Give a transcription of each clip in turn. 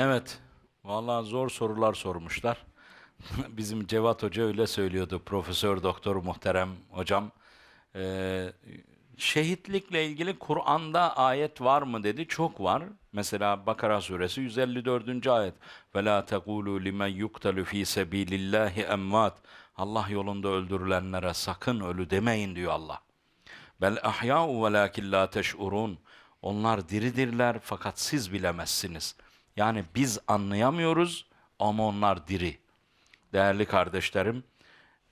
Evet. Vallahi zor sorular sormuşlar. Bizim Cevat Hoca öyle söylüyordu. Profesör Doktor Muhterem hocam. Ee, şehitlikle ilgili Kur'an'da ayet var mı dedi. Çok var. Mesela Bakara suresi 154. ayet. Ve la tekulu limen yuktalu fi sabilillahi. Allah yolunda öldürülenlere sakın ölü demeyin diyor Allah. Bel ahya'u velakin la teş'urun. Onlar diridirler fakat siz bilemezsiniz. Yani biz anlayamıyoruz ama onlar diri. Değerli kardeşlerim,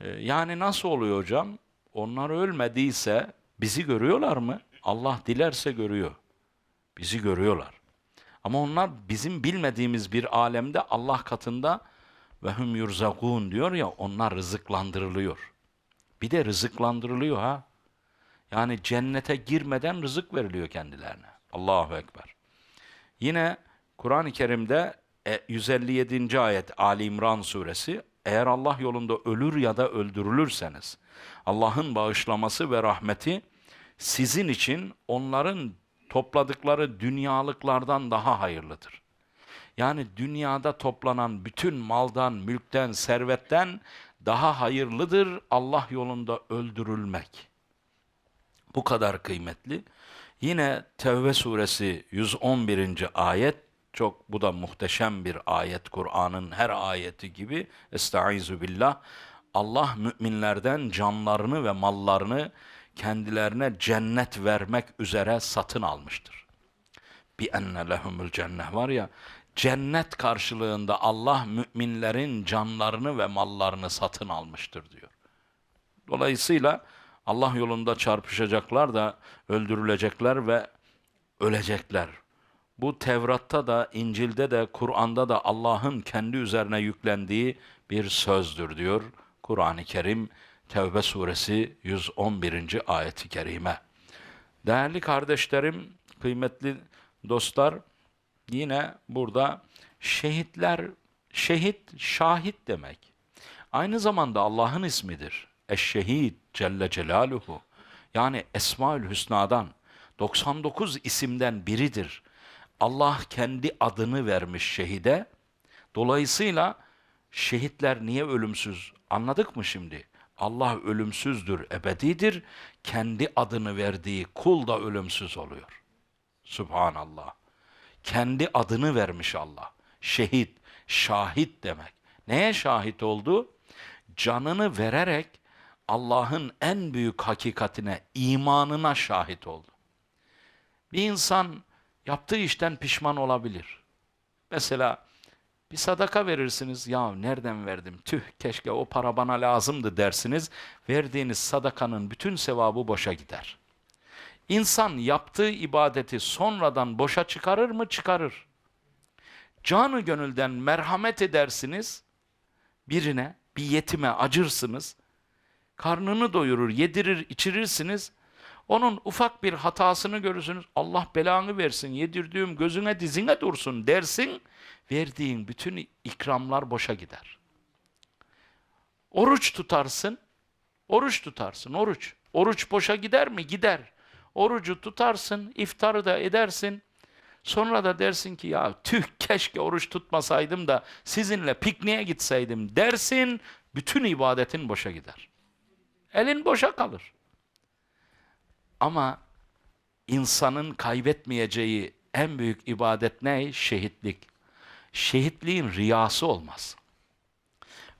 e, yani nasıl oluyor hocam? Onlar ölmediyse bizi görüyorlar mı? Allah dilerse görüyor. Bizi görüyorlar. Ama onlar bizim bilmediğimiz bir alemde Allah katında ve hum yurzakun diyor ya onlar rızıklandırılıyor. Bir de rızıklandırılıyor ha. Yani cennete girmeden rızık veriliyor kendilerine. Allahu Ekber. Yine Kur'an-ı Kerim'de e, 157. ayet Ali İmran suresi eğer Allah yolunda ölür ya da öldürülürseniz Allah'ın bağışlaması ve rahmeti sizin için onların topladıkları dünyalıklardan daha hayırlıdır. Yani dünyada toplanan bütün maldan, mülkten, servetten daha hayırlıdır Allah yolunda öldürülmek. Bu kadar kıymetli. Yine Tevbe suresi 111. ayet çok bu da muhteşem bir ayet Kur'an'ın her ayeti gibi. Estaizu billah. Allah müminlerden canlarını ve mallarını kendilerine cennet vermek üzere satın almıştır. Bi enne lehumul cennet var ya cennet karşılığında Allah müminlerin canlarını ve mallarını satın almıştır diyor. Dolayısıyla Allah yolunda çarpışacaklar da öldürülecekler ve ölecekler. Bu Tevrat'ta da, İncil'de de, Kur'an'da da Allah'ın kendi üzerine yüklendiği bir sözdür diyor Kur'an-ı Kerim Tevbe suresi 111. ayeti kerime. Değerli kardeşlerim, kıymetli dostlar, yine burada şehitler, şehit, şahit demek. Aynı zamanda Allah'ın ismidir. Eşşehid Celle Celaluhu. Yani Esmaül Hüsna'dan 99 isimden biridir. Allah kendi adını vermiş şehide. Dolayısıyla şehitler niye ölümsüz? Anladık mı şimdi? Allah ölümsüzdür, ebedidir. Kendi adını verdiği kul da ölümsüz oluyor. Subhanallah. Kendi adını vermiş Allah. Şehit, şahit demek. Neye şahit oldu? Canını vererek Allah'ın en büyük hakikatine, imanına şahit oldu. Bir insan yaptığı işten pişman olabilir. Mesela bir sadaka verirsiniz. Ya nereden verdim? Tüh keşke o para bana lazımdı dersiniz. Verdiğiniz sadakanın bütün sevabı boşa gider. İnsan yaptığı ibadeti sonradan boşa çıkarır mı? Çıkarır. Canı gönülden merhamet edersiniz birine, bir yetime acırsınız. Karnını doyurur, yedirir, içirirsiniz. Onun ufak bir hatasını görürsünüz. Allah belanı versin, yedirdiğim gözüne dizine dursun dersin. Verdiğin bütün ikramlar boşa gider. Oruç tutarsın, oruç tutarsın, oruç. Oruç boşa gider mi? Gider. Orucu tutarsın, iftarı da edersin. Sonra da dersin ki ya tüh keşke oruç tutmasaydım da sizinle pikniğe gitseydim dersin. Bütün ibadetin boşa gider. Elin boşa kalır. Ama insanın kaybetmeyeceği en büyük ibadet ne? Şehitlik. Şehitliğin riyası olmaz.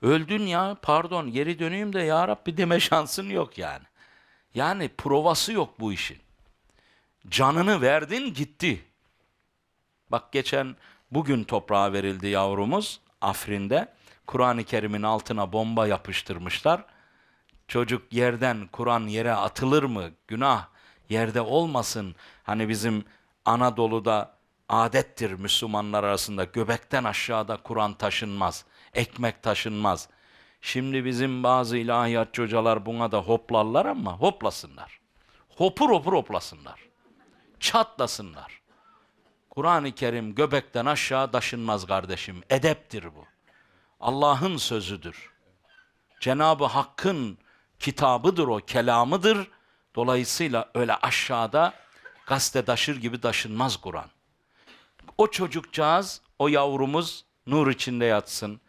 Öldün ya pardon geri döneyim de ya Rabbi deme şansın yok yani. Yani provası yok bu işin. Canını verdin gitti. Bak geçen bugün toprağa verildi yavrumuz Afrin'de. Kur'an-ı Kerim'in altına bomba yapıştırmışlar. Çocuk yerden Kur'an yere atılır mı? Günah yerde olmasın. Hani bizim Anadolu'da adettir Müslümanlar arasında göbekten aşağıda Kur'an taşınmaz. Ekmek taşınmaz. Şimdi bizim bazı ilahiyatçı hocalar buna da hoplarlar ama hoplasınlar. Hopur hopur hoplasınlar. Çatlasınlar. Kur'an-ı Kerim göbekten aşağı taşınmaz kardeşim. Edeptir bu. Allah'ın sözüdür. Cenab-ı Hakk'ın kitabıdır o, kelamıdır. Dolayısıyla öyle aşağıda gazete taşır gibi taşınmaz Kur'an. O çocukcağız O yavrumuz nur içinde yatsın.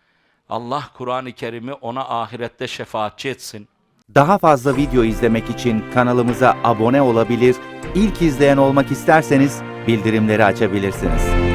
Allah Kur'an-ı Kerim'i ona ahirette şefaatçi etsin. Daha fazla video izlemek için kanalımıza abone olabilir, ilk izleyen olmak isterseniz bildirimleri açabilirsiniz.